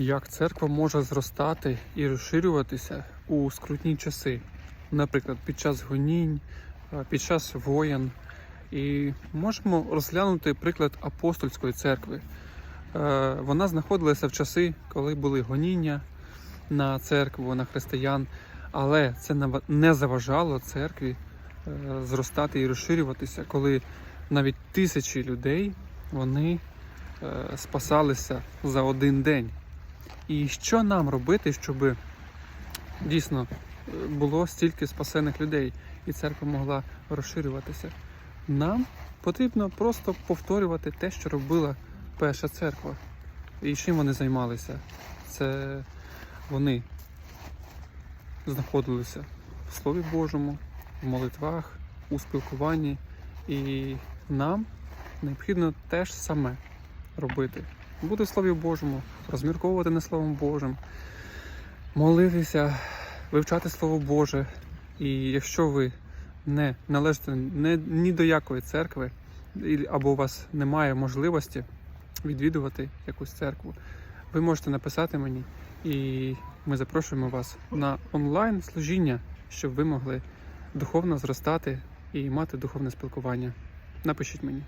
як церква може зростати і розширюватися у скрутні часи, наприклад, під час гонінь, е, під час воєн. І можемо розглянути приклад апостольської церкви. Е, Вона знаходилася в часи, коли були гоніння на церкву, на християн, але це не заважало церкві е, зростати і розширюватися, коли навіть тисячі людей вони спасалися за один день. І що нам робити, щоб дійсно е, було стільки спасених людей, і церква могла розширюватися? Нам потрібно просто повторювати те, що робила перша церква. І чим вони займалися? Це вони знаходилися в Слові Божому, в молитвах, у спілкуванні. І нам необхідно теж саме робити. Бути в Слові Божому, розмірковувати над Словом Божим, молитися, вивчати Слово Боже. І якщо ви не належите ні до якої церкви, або у вас немає можливості відвідувати якусь церкву, ви можете написати мені, і ми запрошуємо вас на онлайн служіння, щоб ви могли духовно зростати і мати духовне спілкування. Напишіть мені.